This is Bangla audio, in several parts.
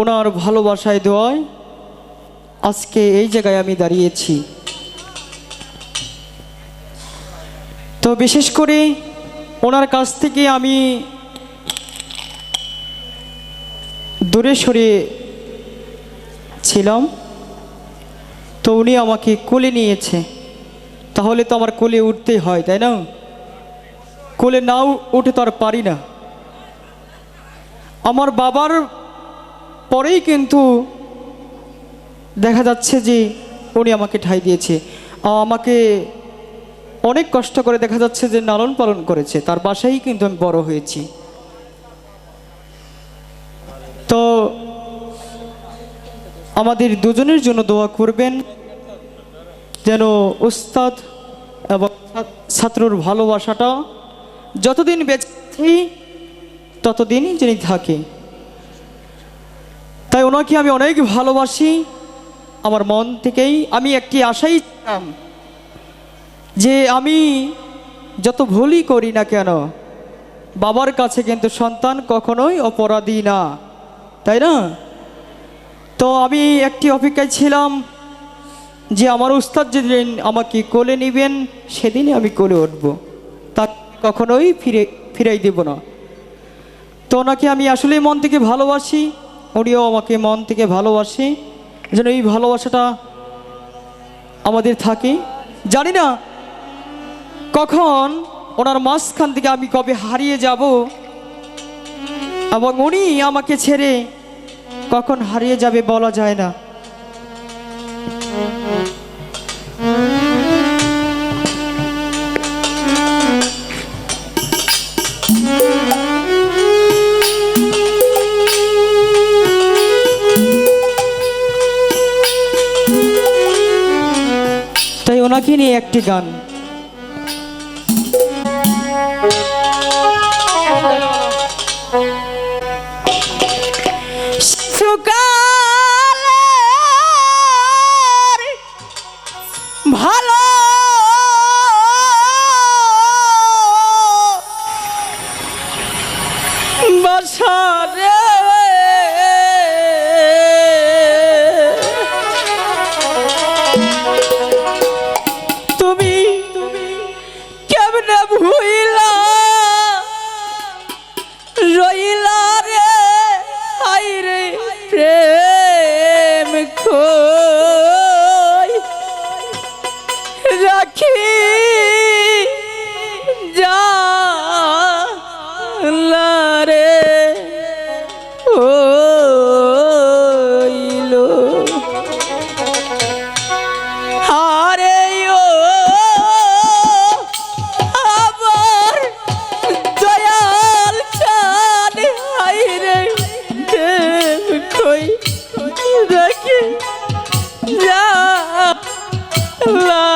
ওনার ভালোবাসায় দোয়ায় আজকে এই জায়গায় আমি দাঁড়িয়েছি। তো বিশেষ করে ওনার কাছ থেকে আমি দূরে সরে ছিলাম। তো উনি আমাকে কোলে নিয়েছে। তাহলে তো আমার কোলে উঠতেই হয়, তাই না? কোলে নাও উঠে তো আর পারি না। আমার বাবার পরেই কিন্তু দেখা যাচ্ছে যে উনি আমাকে ঠাই দিয়েছে। আমাকে অনেক কষ্ট করে দেখা যাচ্ছে যে লালন পালন করেছে। তার বাসায় কিন্তু আমি বড় হয়েছি। তো আমাদের দুজনের জন্য দোয়া করবেন, যেন উস্তাদ এবং ছাত্রর ভালোবাসাটা যতদিন বেঁচে ততদিনই যিনি থাকে। তাই ওনাকে আমি অনেক ভালোবাসি। আমার মন থেকেই আমি একটি আশাই ছিলাম যে আমি যত ভুলই করি না কেন, বাবার কাছে কিন্তু সন্তান কখনোই অপরাধী না, তাই না? তো আমি একটি অপেক্ষায় ছিলাম যে আমার উস্তাদ যেদিন আমাকে কোলে নেবেন, সেদিনই আমি কোলে উঠব। তা কখনোই ফিরে, ফিরাই দেব না। তো ওনাকে আমি আসলেই মন থেকে ভালোবাসি। উনিও আমাকে মন থেকে ভালোবাসে, যেন এই ভালোবাসাটা আমাদের থাকে। জানি না কখন ওনার মাঝখান থেকে আমি কবে হারিয়ে যাব, এবং উনি আমাকে ছেড়ে কখন হারিয়ে যাবে বলা যায় না। ওনাকে নিয়ে একটি গান। ভালো বছরে love.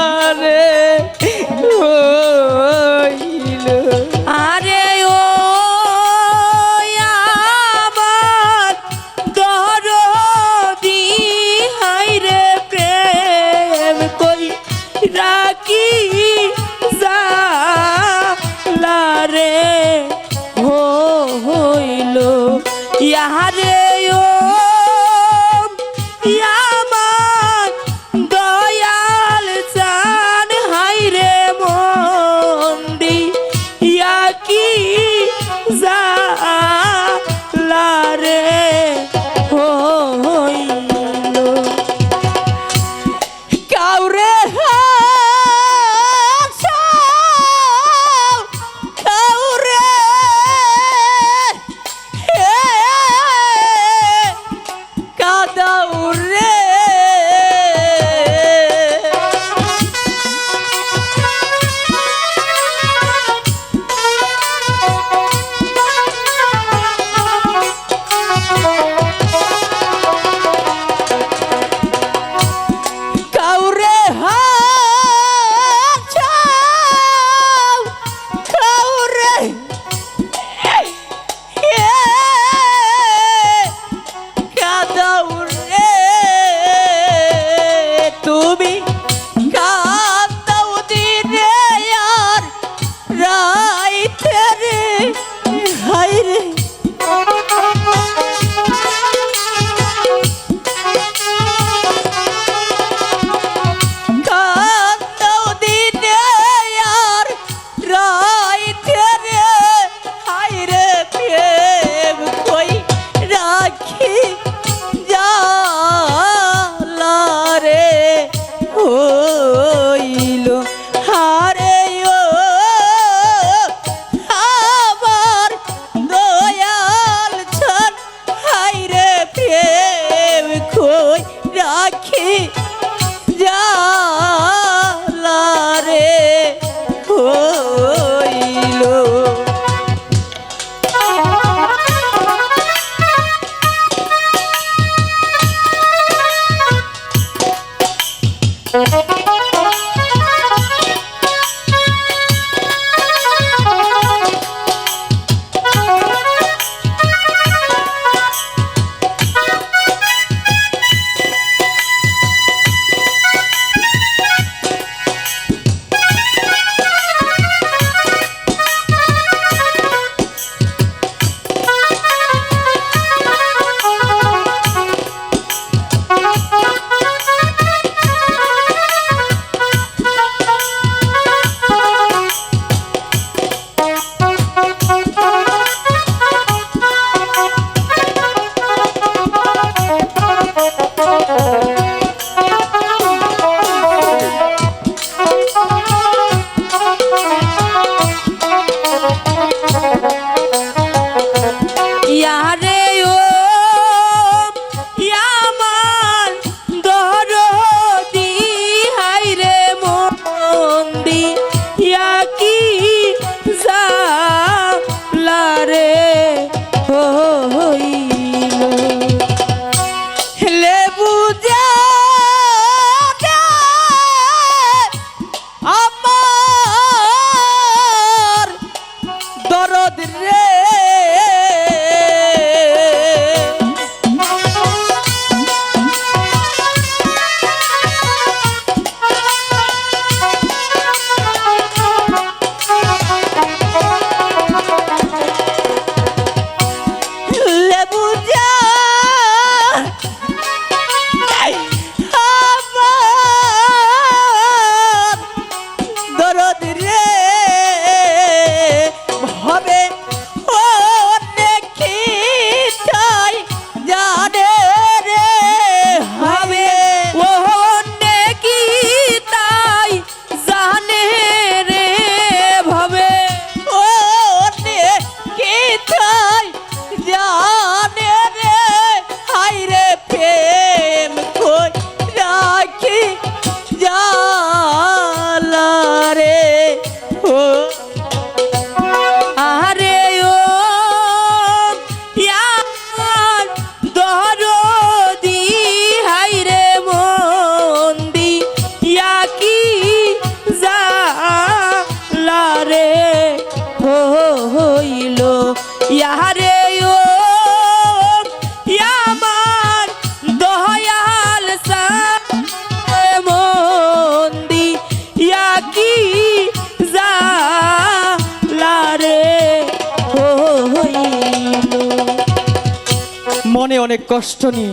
অনেক কষ্ট নেই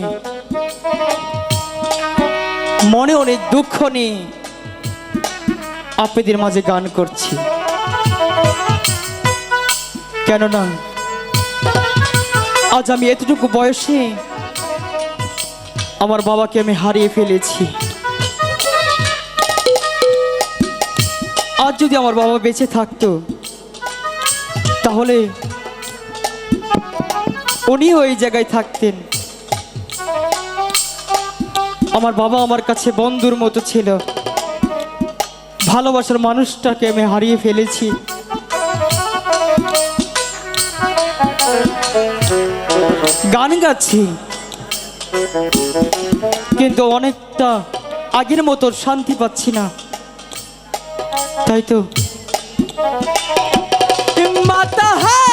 মনে অনেক দুঃখ নেই আপনাদের মাঝে গান করছি। কেননা, আজ আমি এতটুকু বয়সে আমার বাবাকে আমি হারিয়ে ফেলেছি। আজ যদি আমার বাবা বেঁচে থাকতো, তাহলে উনিও ওই জায়গায় থাকতেন। আমার বাবা আমার কাছে বন্ধুর মতো ছিল। ভালোবাসার মানুষটাকে আমি হারিয়ে ফেলেছি। গান গাচ্ছি। কিন্তু অনেকটা আগের মতো শান্তি পাচ্ছি না। তাই তো? মাতাহারা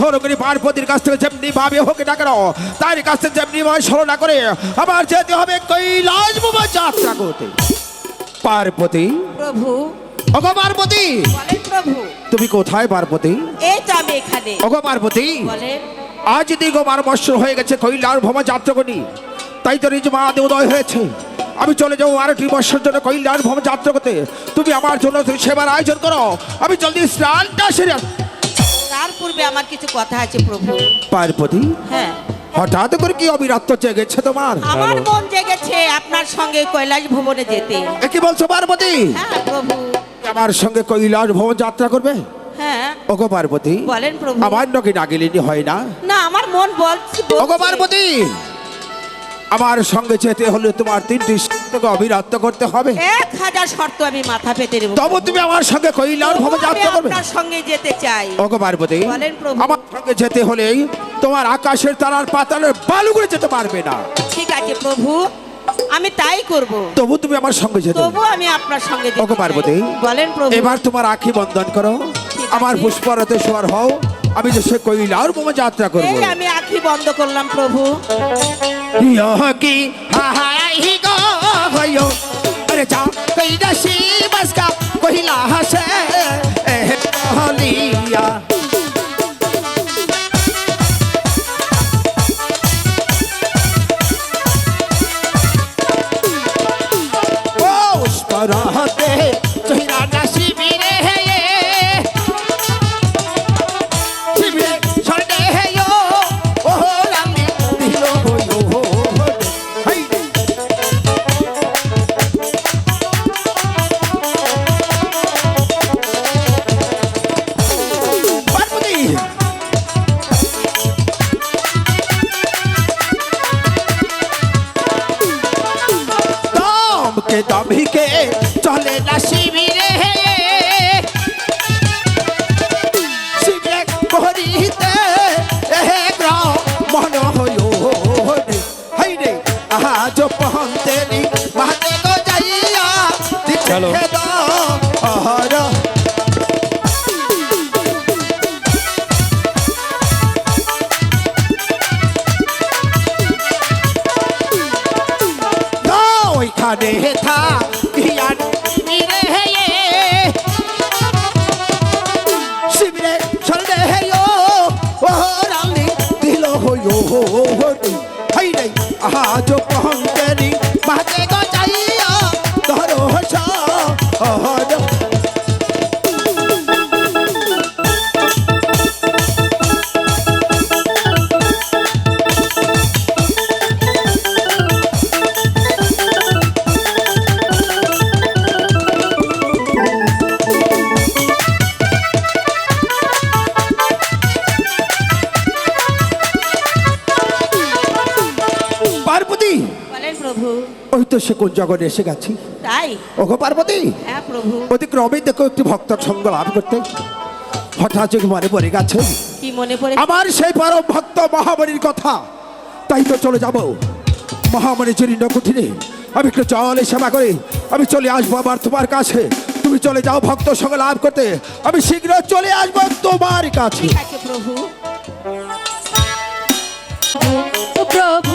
করে পার্বতীর কাছ থেকে যেমনি ভাবে হোক না কেন তার কাছ থেকে যেমনি স্মরণ করে আমার যেতে হবে কৈলাস বাবা যাত্রা করতে। পার্বতী। প্রভু। ওগো পার্বতী। প্রভু। তুমি কোথায় পার্বতী? এই তো আমি এখানে। ওগো পার্বতী। বলেন। আজ দীর্ঘ বারো বৎসর হয়ে গেছে কৈলাস ভ্রমণ যাত্রা করি। তাই তো নিজ মা উদয় হয়েছে। আমি চলে যাব আরেকটি বৎসর জন্য কৈলাস ভ্রমণ যাত্রা করতে। তুমি আমার জন্য সেবার আয়োজন করো। আমি জলদি স্নানটা সেরে। তার পূর্বে আমার কিছু কথা আছে প্রভু। পার্বতী হ্যাঁ। হঠাৎ করে কি অবিরাত্ম জেগেছে তোমার? আমার মন জেগেছে আপনার সঙ্গে কৈলাস ভবনে যেতে। এ কি বলছো পার্বতী? হ্যাঁ প্রভু। আমার সঙ্গে কৈলাস ভ্রমণ যাত্রা করবে? হ্যাঁ। ওগো পার্বতী বলেন প্রভু। আমার নাকি না গেলেনি হয় না। না আমার মন বলছে। ওগো পার্বতী আমার সঙ্গে যেতে হলে তোমার তিনটি শর্তকে অবিরাত্ত করতে হবে এক হাজার শর্ত আমি মাথা পেতে নেব তবু তুমি আমার সঙ্গে ভ্রমণ আমি যাত্রা করবে আপনার সঙ্গে যেতে চাই ওগো পার্বতী বলেন প্রভু। আমার সঙ্গে যেতে হলেই তোমার আকাশের তারার পাতালের বালুগুলো যেতে পারবে না ঠিক আছে প্রভু আমি তাই করব তবু তুমি আমার সঙ্গে যেতে। তবু আমি আপনার সঙ্গে যেতে ওগো। পার্বতী। বলেন প্রভু এবার তোমার আখি বন্ধন করো আমার। পুষ্পরতে সোয়ার হও আমি যে সে কৈলাস ভ্রমণ যাত্রা করব আমি আখি বন্ধ করলাম প্রভু কি হাই হইও আরে যা কইরা শিবাসকা কহিলা হাসে হলিয়া। বলেন প্রভু। ওই তো সে কোন জগতে এসে গেছি। তাই? ওগো পার্বতী। হ্যাঁ প্রভু। অতিক্রমে দেখো একটি ভক্তর সঙ্গ লাভ করতে। হঠাৎ মনে পড়ে গেছে কি মনে পড়ে? আমার সেই পরম ভক্ত মহামণির কথা। তাই তো চলে যাব। মহামণি চরিণ্ড কুঠিরে আমি একটু জলে সেবা করে আমি চলে আসব আবার তোমার কাছে। তুমি চলে যাও ভক্ত সঙ্গে লাভ করতে। আমি শীঘ্র চলে আসব তোমার কাছে। ঠিক আছে প্রভু। প্রভু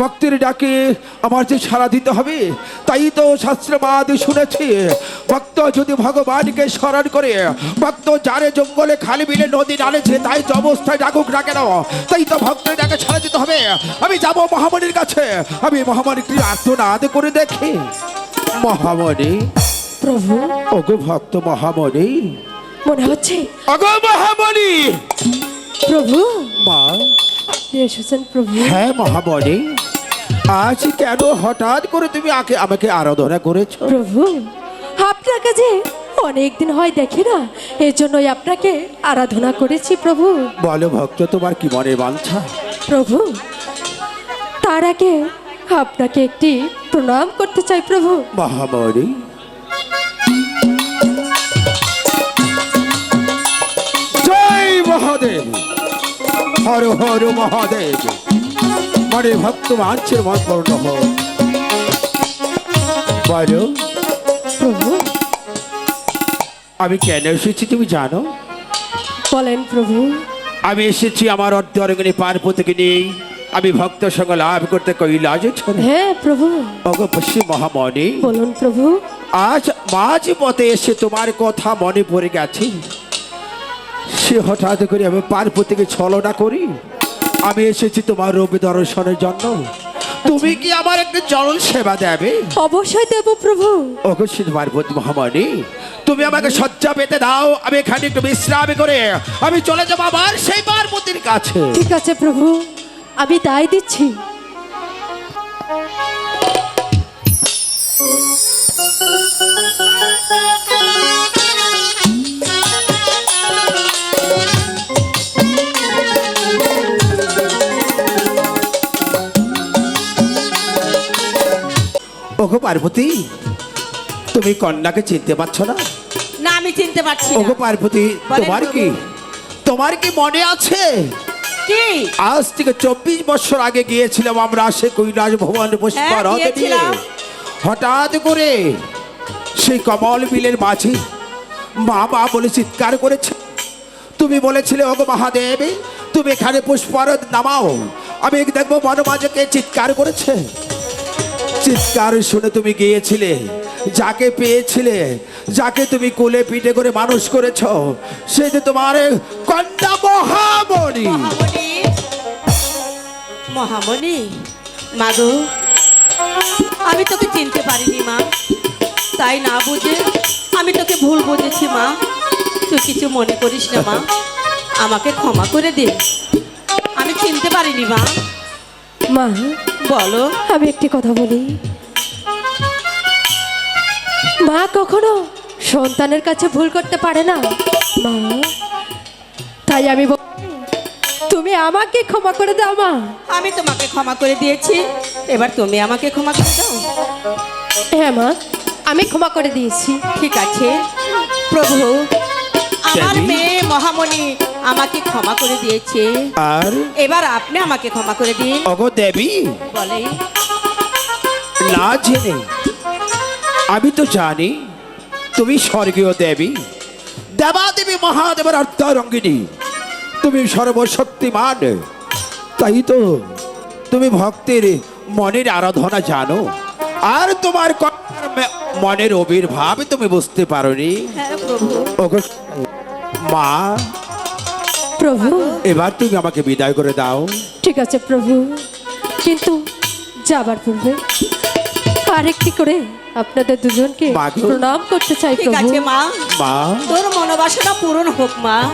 ভক্তের ডাকে আমার যে সারা দিতে হবে তাই তো শাস্ত্রবাদ শুনেছি। ভক্ত যদি ভগবানকে স্মরণ করে ভক্ত যারে জঙ্গলে খালি বিলে নদী নালেছে তাই তো অবস্থায় ডাকুক না কেন তাই তো ভক্তের ডাকে সারা দিতে হবে। আমি যাব মহামণির কাছে আমি মহামণিকে আত্মনাদ করে দেখি। মহামণি প্রভু ওগো ভক্ত মহামণি। মনে হচ্ছে অগো মহামণি! প্রভু মা আপনি এসেছেন প্রভু। হ্যাঁ আজ কেন হঠাৎ করে তুমি আগে আমাকে আরাধনা করেছ? প্রভু আপনাকে যে অনেকদিন হয় দেখি না আপনাকে আরাধনা করেছি প্রভু। বলো ভক্ত তোমার কি মনের বাঞ্ছা? প্রভু তার আগে আপনাকে একটি প্রণাম করতে চাই প্রভু। জয় মহাদেব। হর হর মহাদেব। মনে ভক্ত মানছের মন পূর্ণ হোক। বলো প্রভু আমি কেন এসেছি তুমি জানো? বলেন প্রভু। আমি এসেছি আমার অর্ধরঙ্গিনী পার্বতীকে নিয়ে আমি ভক্ত সঙ্গে লাভ করতে কৈলাস হ্যাঁ প্রভু। অগপশ্রী মহামণি। বলুন প্রভু। আজ মাঝ পথে এসে তোমার কথা মনে পড়ে গেছে। সে হঠাৎ করে আমি পার্বতীকে ছলনা করি। আমি এসেছি তোমার রবি দর্শনের জন্য। তুমি কি আমার একটা জল সেবা দেবে? অবশ্যই দেব প্রভু। অগস্টিন পার্বতী মহামানী তুমি আমাকে শয্যা পেতে দাও আমি এখানে একটু বিশ্রাম করে আমি চলে যাব আবার সেই পার্বতীর কাছে। ঠিক আছে প্রভু আমি তাই দিচ্ছি। ওগো পার্বতী তুমি কন্যাকে চিনতে পারছ না? না আমি চিনতে পারছি ওগো পার্বতী তোমার কি তোমার কি মনে আছে? কি? আজ থেকে চব্বিশ বছর আগে গিয়েছিলাম আমরা সে কৈলাস ভবন হ্যাঁ। হঠাৎ করে সেই কমল বিলের মাঝে মা মা বলে চিৎকার করেছে। তুমি বলেছিলে ওগো মহাদেব তুমি এখানে পুষ্পারদ নামাও। আমি দেখব বনমাঝকে চিৎকার করেছে। চিৎকার শুনে তুমি গিয়েছিলে, যাকে পেয়েছিলে, যাকে তুমি কোলে পিঠে করে মানুষ করেছ, সে যে তোমার মহামণি। মহামণি? মাগো আমি তোকে চিনতে পারিনি, মা। তাই না বুঝে আমি তোকে ভুল বুঝেছি, মা। তুই কিছু মনে করিস না, মা। আমাকে ক্ষমা করে দে। আমি চিনতে পারিনি, মা। মা বলো। আমি একটি কথা বলি। মা কখনো সন্তানের কাছে ভুল করতে পারে না? মা তাই আমি বল- তুমি আমাকে ক্ষমা করে দাও মা। আমি তোমাকে ক্ষমা করে দিয়েছি। এবার তুমি আমাকে ক্ষমা করে দাও। হ্যাঁ মা আমি ক্ষমা করে দিয়েছি। ঠিক আছে। প্রভু আমার মেয়ে মহামণি আমাকে ক্ষমা করে দিয়েছে। আর? এবার আপনি আমাকে ক্ষমা করে দিন। অগো দেবী। বলে না জেনে আমি তো জানি তুমি স্বর্গীয় দেবী। দেবাদেবী মহাদেবের অর্ধারঙ্গিনী তুমি সর্বশক্তিমান। তাই তো তুমি ভক্তের মনের আরাধনা জানো। আর তোমার মনের আবির্ভাব তুমি বুঝতে পারোনি। হ্যাঁ প্রভু। ওগো মা। প্রভু। এবার তুমি আমাকে বিদায় করে দাও। ঠিক আছে প্রভু। কিন্তু যাবার পূর্বে আরেকটি করে আপনাদের দুজনকে। প্রণাম করতে চাই ঠিক প্রভু। আছে মা। মা। তোর মনোবাসনা পূরণ হোক মা।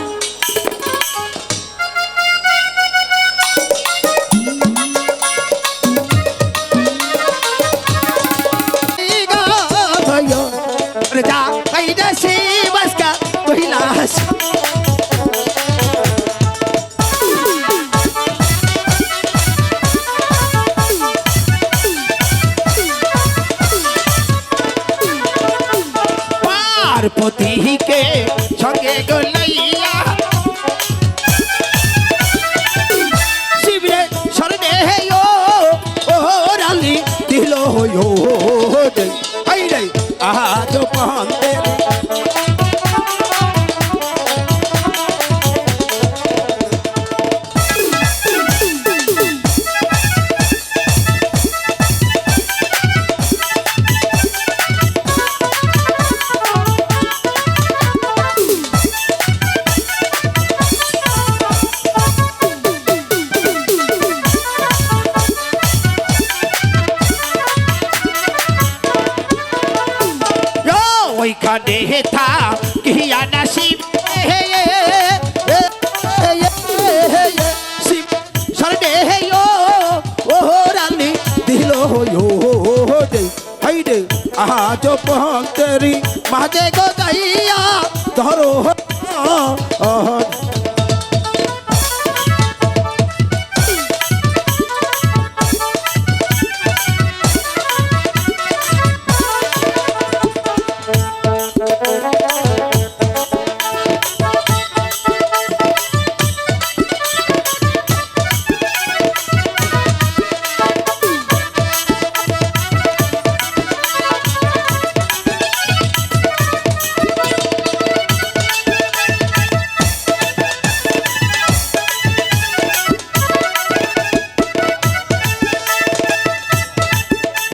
আজ পহন্তরি মাঝে গো যাইয়া ধরো